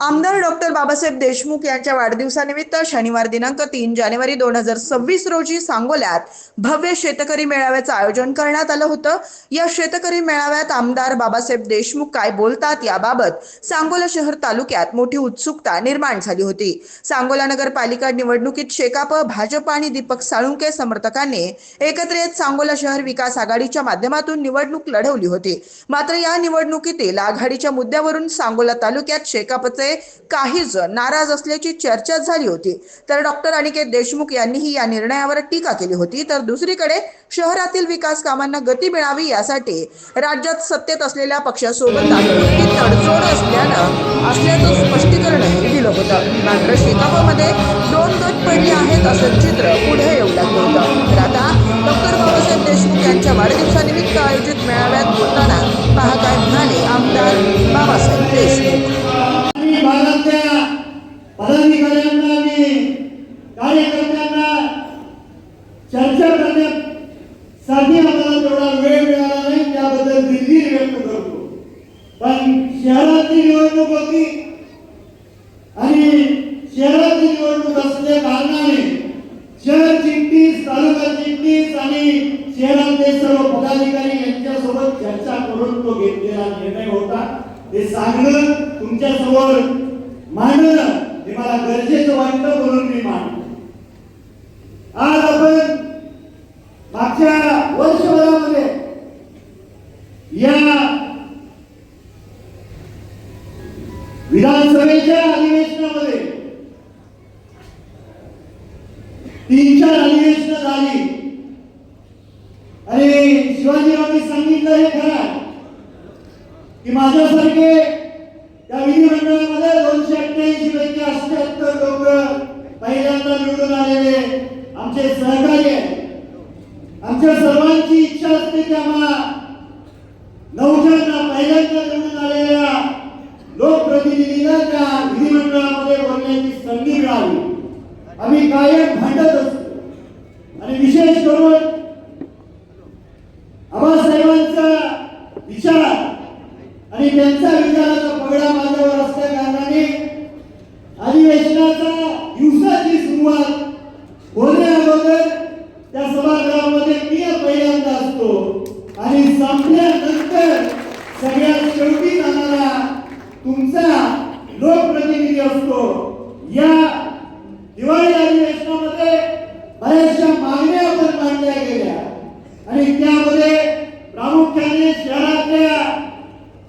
आमदार डॉक्टर बाबासाहेब देशमुख यांच्या वाढदिवसानिमित्त शनिवार दिनांक तीन जानेवारी दोन हजार सव्वीस रोजी सांगोल्यात भव्य शेतकरी मेळाव्याचं आयोजन करण्यात आलं होतं. या शेतकरी मेळाव्यात आमदार बाबासाहेब देशमुख काय बोलतात याबाबत सांगोला शहर तालुक्यात मोठी उत्सुकता निर्माण झाली होती. सांगोला नगरपालिका निवडणुकीत शेकाप भाजप आणि दीपक साळुंके समर्थकांनी एकत्र येत सांगोला शहर विकास आघाडीच्या माध्यमातून निवडणूक लढवली होती. मात्र या निवडणुकीतील आघाडीच्या मुद्द्यावरून सांगोला तालुक्यात शेकापचे काही जण नाराज असल्याची चर्चा झाली होती. तर डॉक्टर अनिकेत देशमुख यांनीही या निर्णयावर टीका केली होती. तर दुसरीकडे शहरातील विकास कामांना गती मिळावी यासाठी राज्यात सत्तेत असलेल्या पक्षासोबत तडजोड असल्यानं असल्याचं स्पष्टीकरणही दिलं होतं. मात्र शेकापमध्ये दोन गट पडले आहेत असं चित्र पुढे येऊ लागलं होतं. तर आता डॉक्टर बाबासाहेब देशमुख यांच्या वाढदिवसानिमित्त आयोजित मेळाव्यात बोलताना पहा काय म्हणाले आमदार बाबासाहेब देशमुख. भागातल्या पदाधिकाऱ्यांना आणि कार्यकर्त्यांना चर्चा करण्यासाठी आम्हाला तेवढा वेळ मिळाला नाही त्याबद्दल दिलगिरी व्यक्त करतो पण शहरातली निवडणूक होती आणि शहरातली निवडणूक असल्या कारणाने शहर चिटणीस तालुका चिटणीस आणि शहरातले सर्व पदाधिकारी यांच्यासोबत चर्चा करून तो घेतलेला निर्णय होता ते सांगणं तुमच्यासमोर मांडणं हे मला गरजेचं वाटतं म्हणून मी मांडतो. आज आपण मागच्या वर्षभरामध्ये या विधानसभेच्या अधिवेशनामध्ये तीन चार अधिवेशन झाली. आणि शिवाजीरावांनी सांगितलं हे खरं की माझ्यासारखे त्या विधिमंडळामध्ये दोनशे अठ्ठ्याऐंशी पैकी अष्ट्याहत्तर लोक पहिल्यांदा निवडून आलेले आमचे सहकार्य आमच्या सर्वांची इच्छा असते की आम्हाला नवजणांना पहिल्यांदा निवडून आलेल्या लोकप्रतिनिधीला त्या विधिमंडळामध्ये बोलण्याची संधी मिळावी. आम्ही कायम भांडत असतो. आणि विशेष करून आबासाहेबांचा विचार त्यांचा विचाराचा पगडा माझ्यावर असल्या कारणाने अधिवेशनाचा दिवसाची सुरुवात होण्या अगोदर त्या सभागृहामध्ये मी पहिल्यांदा असतो आणि संपल्यानंतर सगळ्यात शेवटी जाणारा तुमचा लोकप्रतिनिधी असतो या दिवाळी अधिवेशनामध्ये बऱ्याचशा मागण्या आपण मांडल्या गेल्या आणि त्यामध्ये प्रामुख्याने शहरातल्या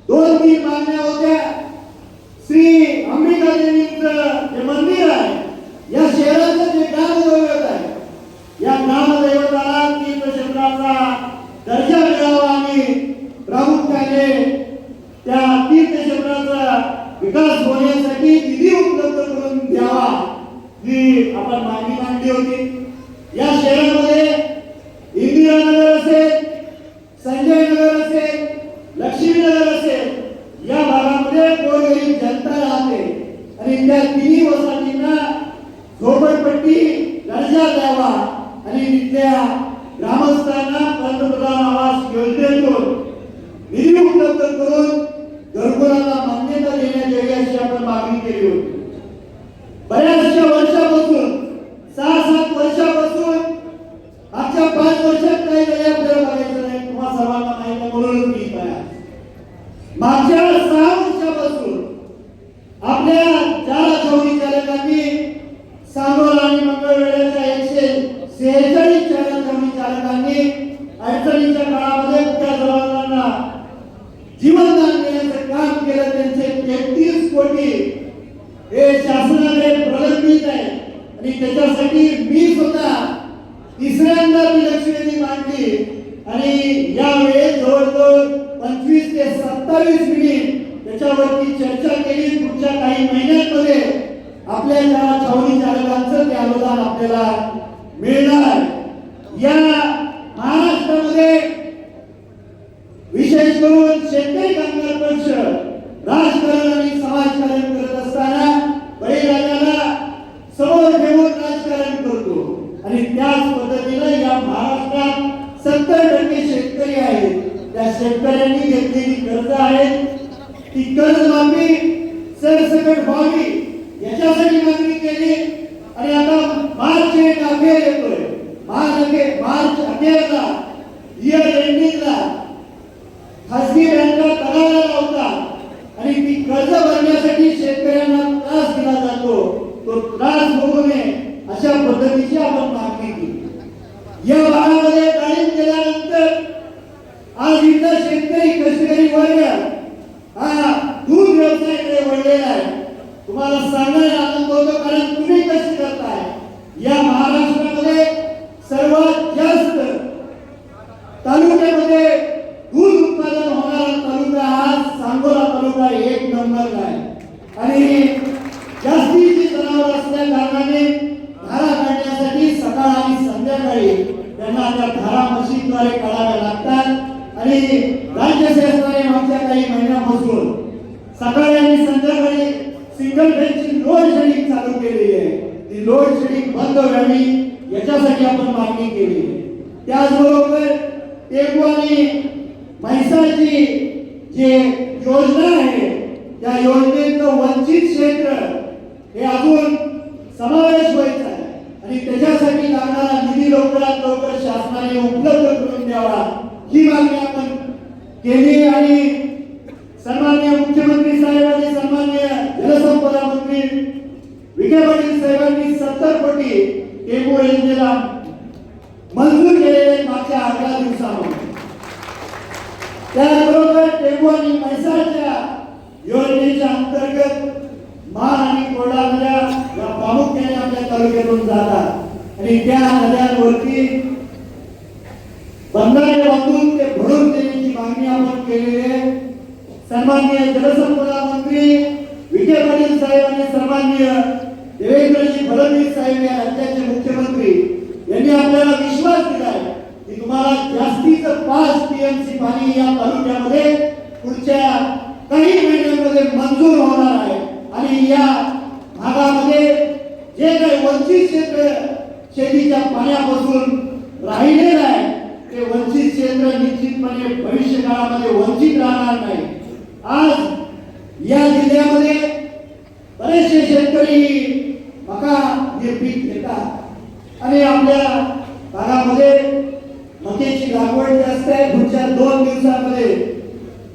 दोन तीन मागण्या होत्या श्री अंबिका देवीचं जे मंदिर आहे या शहराचं जे ग्रामदैवत आहे या ग्रामदैवताला तीर्थक्षेत्राचा दर्जा मिळावा आणि प्रामुख्याने त्या तीर्थक्षेत्राचा विकास होण्यासाठी निधी उपलब्ध करून द्यावा ही आपण मागणी मांडली होती या शहरामध्ये इंदिरानगर असेल संजय नगर असेल लक्ष्मीनगर असेल या भागामध्ये गोरगरीब जनता राहते आणि त्या तिन्ही वसाहतींना झोपडपट्टी दर्जा द्यावा आणि तिथल्या ग्रामस्थांना पंतप्रधान आवास योजनेतून निधी उपलब्ध करून घरकुलाला मान्यता देण्यात यावी अशी आपण मागणी केली होती. बऱ्याचशा वर्षापासून सहा सात वर्षापासून मागच्या पाच वर्षात काही झाले आपल्याला बघायचं नाही. तुम्हाला सर्वांना माहिती आहे म्हणूनच मी मागच्या सहा वर्षापासून आपल्या ज्या चालकांनी सांगोला आणि मंगळवेढ्याच्या एकशे सेहेचाळीस चालक कमी चालकांनी अडचणीच्या काळामध्ये त्या जवानांना जीवनदान देण्याचं काम केलं त्यांचे तेहतीस कोटी हे शासनाकडे प्रलंबित आहे आणि त्याच्यासाठी मी स्वतः तिसऱ्यांदा ती लक्षवेधी मांडली आणि यावेळेस जवळजवळ पंचवीस ते सत्तावीस मिनिट त्याच्यावरती चर्चा केली पुढच्या काही महिन्यांमध्ये आपल्या या छावणी चालकांचं ते अनुदान आपल्याला मिळणार या महाराष्ट्रामध्ये विशेष करून शेतकरी कामगार पक्ष राजकारण आणि समाजकारण करत असताना बळीराजाला समोर ठेवून राजकारण करतो. आणि त्याच पद्धतीनं या महाराष्ट्रात सत्तर टक्के शेतकरी आहेत. त्या शेतकऱ्यांनी घेतलेली कर्ज आहेत. ती कर्जमाफी सरसकट व्हावी याच्यासाठी मागणी केली आणि आता मार्च एक अखेर येतोय मार्च अखेर मार्च अखेरला इयर एंडिंगला खासगी बँका तगाला लावतात आणि ती कर्ज भरण्यासाठी शेतकऱ्यांना त्रास दिला जातो तो त्रास होऊ नये अशा पद्धतीची आपण मागणी केली या भागामध्ये डाळिंब केल्यानंतर आज इथं शेतकरी कष्टकरी वर्ग हा दूध व्यवसायाकडे वळलेला आहे तुम्हाला सांगायला आनंद होतो कारण तुम्ही कष्ट करताय या महाराष्ट्रामध्ये सर्वात जास्त तालुक्यामध्ये दूध उत्पादन होणारा तालुका हा सांगोला तालुका एक नंबर आहे आणि जास्तीची जनावर असल्या कारणाने धारा काढण्यासाठी सकाळ आणि संध्याकाळी त्यांना धारा मशीनद्वारे काढाव्या लागतात. आणि राज्य शासनाने मागच्या काही महिन्यापासून सकाळी आणि संध्याकाळी सिंगल फेजची लोड शेडिंग चालू केलेली आहे. ती लोड शेडिंग बंद व्हावी याच्यासाठी आपण मागणी केली. त्याचबरोबर टेकू आणि म्हैसाची जे योजना आहे त्या योजनेचं वंचित क्षेत्र हे अजून समावेश व्हायचा आहे आणि त्याच्यासाठी लागणारा निधी लवकरात लवकर शासनाने उपलब्ध करून द्यावा ही मागणी आपण केली आणि सन्माननीय मुख्यमंत्री साहेबांनी सन्माननीय जलसंपदा मंत्री विखे पाटील साहेबांनी सत्तर कोटी टेबू योजनेला मंजूर केलेले मागच्या अकरा दिवसामध्ये त्याचबरोबर टेबू आणि म्हैसाळच्या योजनेच्या अंतर्गत मान आणि कोरडा नद्या या प्रामुख्याने आपल्या तालुक्यातून जातात आणि त्या नद्यांवरती बंधारे बांधून ते भरून देण्याची मागणी आपण केलेली आहे सन्माननीय जलसंपदा मंत्री विजय पाटील साहेब आणि सन्माननीय देवेंद्रजी फडणवीस साहेब या राज्याचे मुख्यमंत्री यांनी आपल्याला विश्वास दिलाय की तुम्हाला जास्तीचं पाच टीएमसी पाणी या तालुक्यामध्ये पुढच्या काही महिन्यांमध्ये मंजूर होणार आहे. आणि या भागामध्ये जे काही वंचित क्षेत्र शेतीच्या पाण्यापासून राहिलेलं आहे ते वंचित क्षेत्र निश्चितपणे भविष्य काळामध्ये वंचित राहणार नाही. आज या जिल्ह्यामध्ये बरेचसे शेतकरी मका हे पीक घेतात. आणि आपल्या भागामध्ये मकेची लागवड जास्त आहे. पुढच्या दोन दिवसामध्ये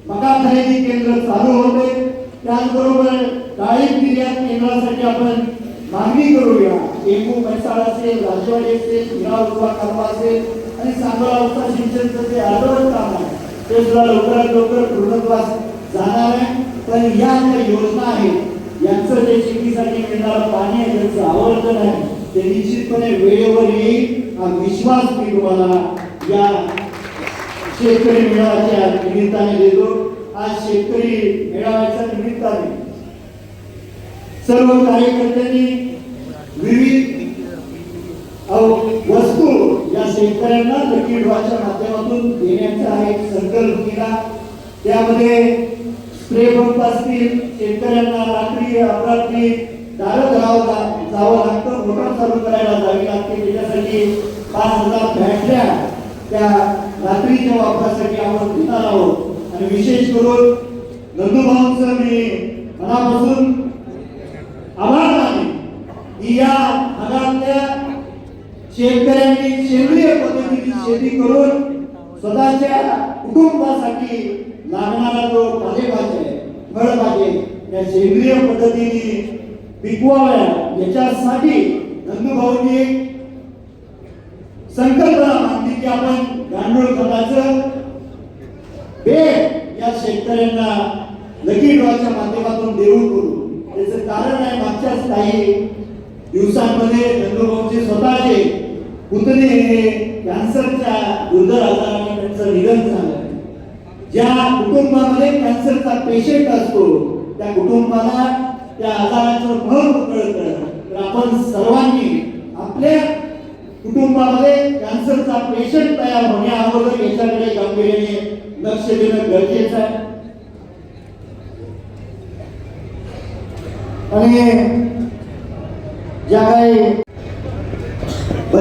मका खरेदी केंद्र चालू होते. त्याचबरोबर डाळिंब निर्यात केंद्रासाठी आपण मागणी करूया. एमू म्हैसाळ असेल राजवाडी असेल हिरा उजवा कालवा असेल आणि सांगोला उपसा सिंचनचं जे अर्धवट काम आहे. ते सुद्धा लवकरात लवकर पूर्णत्वास जाणार आहे पण या ज्या योजना आहेत यांचं जे शेतीसाठी मिळणारं पाणी आहे त्यांचं आवर्तन आहे ते निश्चितपणे वेळेवर येईल. हा विश्वास मी तुम्हाला या शेतकरी मेळाव्याच्या निमित्ताने देतो. आज शेतकरी मेळाव्याच्या निमित्ताने सर्व कार्यकर्त्यांनी विविध वस्तू या शेतकऱ्यांना लकी ड्रॉच्या माध्यमातून देण्याचा एक संकल्प केला. त्यामध्ये स्प्रे पंप असतील शेतकऱ्यांना रात्री अपरात्री दारं धरावं जावं लागतं. मोटर चालू करायला जावी लागते. त्याच्यासाठी पाच हजार बॅटऱ्या त्या रात्रीच्या वापरासाठी आपण घेणार आहोत. आणि विशेष करून नंदूभाऊंचं मी मनापासून आभार मानले की या भागातल्या शेतकऱ्यांनी सेंद्रिय पद्धतीची शेती करून स्वतःच्या कुटुंबासाठी लागणारा जो पालेभाज्या आहे फळभाजी या त्या सेंद्रिय पद्धतीने पिकवाव्या याच्यासाठी नंदूभाऊंनी संकल्पना मांडली की आपण गांडूळ खताचं भेट या शेतकऱ्यांना लकी ड्रॉच्या माध्यमातून देऊ करू. त्याचं कारण आहे मागच्याच काही दिवसांमध्ये नंदूभाऊचे स्वतःचे पुतणे हे कॅन्सरच्या दुर्धर आजाराने त्यांचं निधन झालं. ज्या कुटुंबामध्ये कॅन्सरचा पेशंट असतो त्या कुटुंबाला त्या आजाराचं फळ कळतं. तर आपण सर्वांनी आपल्या कुटुंबामध्ये कॅन्सरचा पेशंट तयार होण्या अगोदर याच्याकडे गांभीर्याने लक्ष देणं गरजेचं आहे. आणि ज्या काही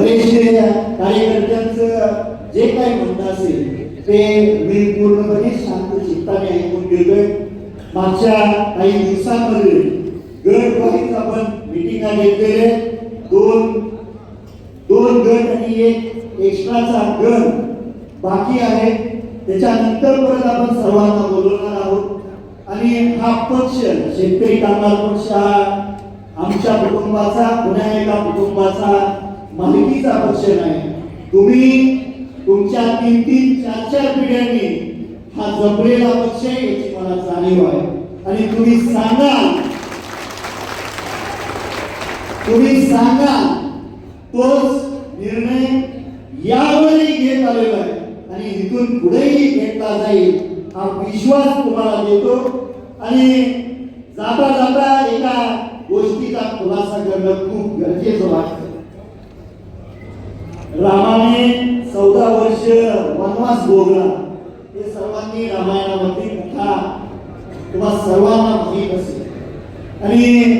बरेचसे कार्यकर्त्यांचं जे काही म्हणणं असेल ते मी पूर्णपणे शांत चित्ताने ऐकून घेतोय. मागच्या काही दिवसांमध्ये गटवाईज आपण मिटिंगा घेतलेले दोन दोन गट आणि एक एक्स्ट्राचा गट बाकी आहे. त्याच्यानंतर परत आपण सर्वांना बोलवणार आहोत. आणि हा पक्ष शेतकरी कामगार पक्ष हा आमच्या कुटुंबाचा पुन्हा एका कुटुंबाचा मालकीचा पक्ष नाही. तुम्ही तुमच्या तीन तीन चार चार पिढ्यांनी हा जपलेला पक्ष आहे याची मला जाणीव आहे. आणि तुम्ही सांगा तुम्ही सांगा तोच निर्णय यावरही घेत आलेला आहे. आणि इथून पुढेही घेतला जाईल हा विश्वास तुम्हाला देतो. आणि जाता जाता एका गोष्टीचा खुलासा करणं खूप गरजेचं वाटतं. रामाने चौदा वर्ष वनवास भोगला. हे सर्वांनी रामायणामधली कथा किंवा सर्वांना माहीत असेल. आणि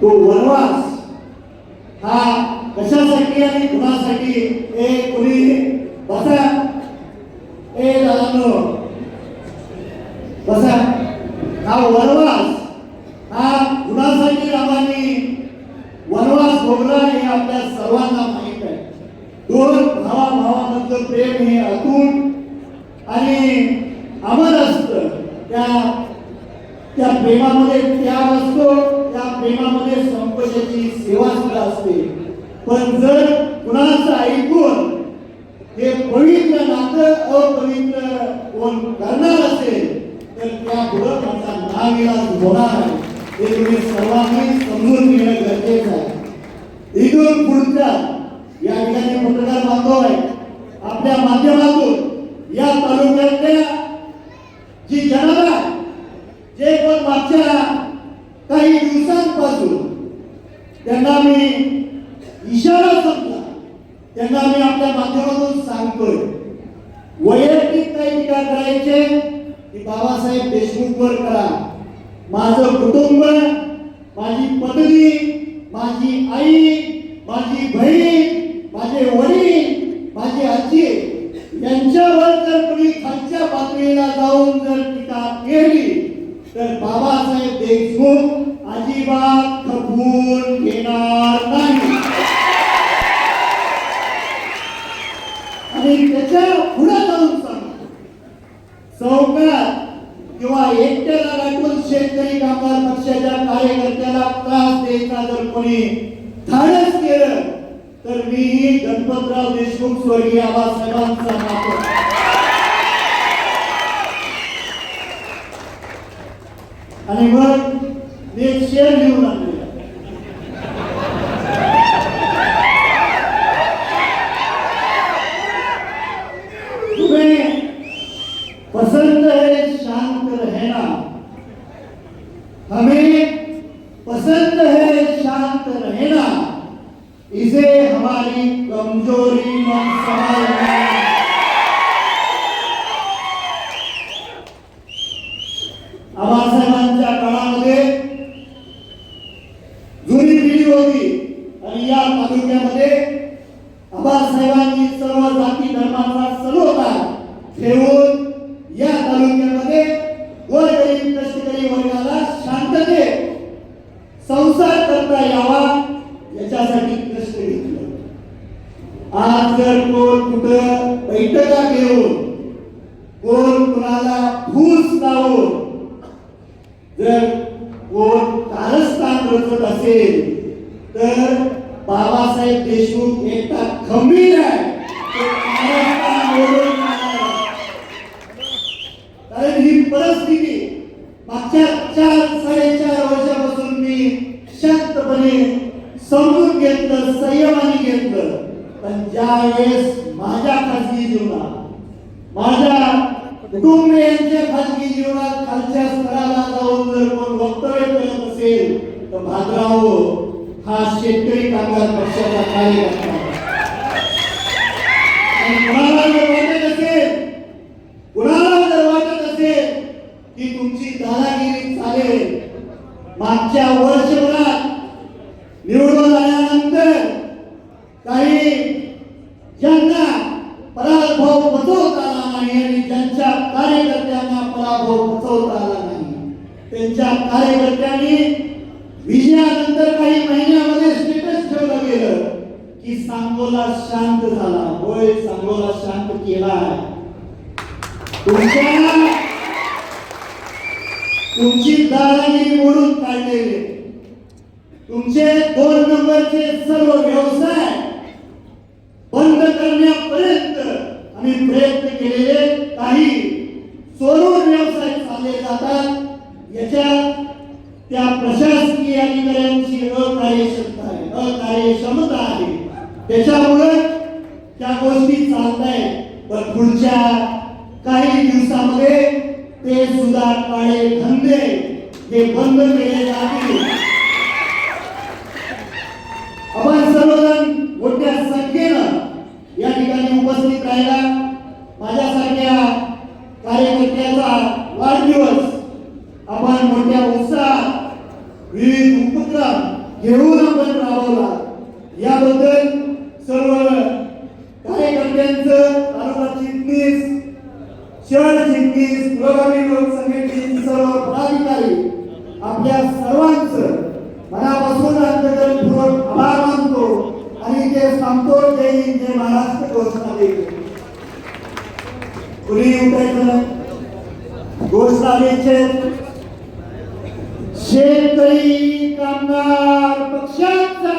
तो वनवास हा कशासाठी आणि कुणासाठी? हे कुणी बसा ए दादांनो बसा हा वनवास हा कुणासाठी रामाने वनवास भोगला हे आपल्या सर्वांना माहीत आहे दोन भावा भावामधलं प्रेम हे अतूट आणि अमर असतं त्या त्या प्रेमामध्ये त्याग असतो त्या प्रेमामध्ये संकोचाची सेवा सुद्धा असते. पण जर कुणाचं ऐकून हे पवित्र नातं अपवित्र कोण करणार असेल तर त्या पुढं माझा नाविलाज होणार. हे तुम्ही सर्वांनी समजून घेणं गरजेचं आहे. इथून पुढच्या या ठिकाणी पत्रकार बांधव आहे आपल्या माध्यमातून या तालुक्यातल्या जी जनता ते जे पण मागच्या काही दिवसांपासून त्यांना मी इशारा समजा त्यांना मी आपल्या माध्यमातून सांगतोय वैयक्तिक काही टीका करायचे की बाबासाहेब देशमुखवर करा. माझं कुटुंब माझी पत्नी माझी आई माझी बहीण माझे वडील माझी आजी यांच्यावर जर कोणी खालच्या पातळीला जाऊन जर टीका केली तर बाबासाहेब देशमुख अजिबात खपवून घेणार नाही. आणि त्याच्या पुढे जाऊन सांगतो. चौकात किंवा एकट्याला गाठून शेतकरी कामगार पक्षाच्या कार्यकर्त्याला त्रास द्यायचा जर कोणी धाडस केलं तर मीही गणपतराव देशमुख स्वर्गीय आबासाहेबांचा आणि मग मी आणलेला तुम्हें पसंद है, शांत रहना हमें पसंद है, शांत रहना इसे हमारी कमज़ोरी मन समझना संसार करता यावा याच्यासाठी कष्ट घेतलं आज जर कोण कुठं बैठका घेऊन कोण कुणाला फूस लावून जर कोण कारस्थान रचत असेल तर बाबासाहेब देशमुख एकटा खंबीर आहे तो महाराष्ट्र मोडून काढणार आहे. कारण ही परिस्थिती मागच्या चार साडेचार वर्षापासून मी शांतपणे समजून घेतलं संयमाने घेतलं पण ज्यावेळेस माझ्या खाजगी जीवनात माझ्या कुटुंबियांच्या खाजगी जीवनात खालच्या स्तराला जाऊन जर कोण वक्तव्य करत असेल तर भाद्राव हा शेतकरी कामगार पक्षाचा कार्यकर्ता. कुणाला जर वाटत असेल कुणाला जर वाटत असेल की तुमची दादागिरी चालेल मागच्या वर्षभरात निवडून आल्यानंतर काही ज्यांना पराभव पचवता आला नाही आणि त्यांच्या कार्यकर्त्यांना पराभव पचवता आला नाही. त्यांच्या कार्यकर्त्यांनी विजयानंतर काही महिन्यामध्ये स्टेटस ठेवलं गेलं की सांगोला शांत झाला. होय सांगोला शांत केला तुमच्या तुमची दादागिरी मोडून काढलेले तुमचे दोन नंबरचे सर्व व्यवसाय बंद करण्यापर्यंत आणि प्रयत्न केलेले काही चोरून व्यवसाय चालले जातात. याच्या त्या प्रशासकीय अधिकाऱ्यांची अकार्यक्षमता आहे अकार्यक्षमता आहे त्याच्यामुळे त्या गोष्टी चालत आहेत पण पुढच्या काही दिवसामध्ये ते सुद्धा काळे धंदे हे बंद केले जातील आपण सर्वजण मोठ्या संख्येनं या ठिकाणी उपस्थित राहिला माझ्यासारख्या कार्यकर्त्याचा वाढदिवस आपण मोठ्या उत्साहात विविध उपक्रम घेऊन आपण राबवला. याबद्दल सर्व कार्यकर्त्यांचं तालुका चिटणीस शहर चिटणीस पुरोगामी लोक संघटनेचे सर्व पदाधिकारी आपल्या सर्वांचं मनापासून अंतर्गतपूर्वक आभार मानतो आणि ते सांगतो जय हिंद जय महाराष्ट्र घोषणा देतो. कुणी उठायचं घोषणा द्यायचे शेतकरी कामगार पक्षाचा.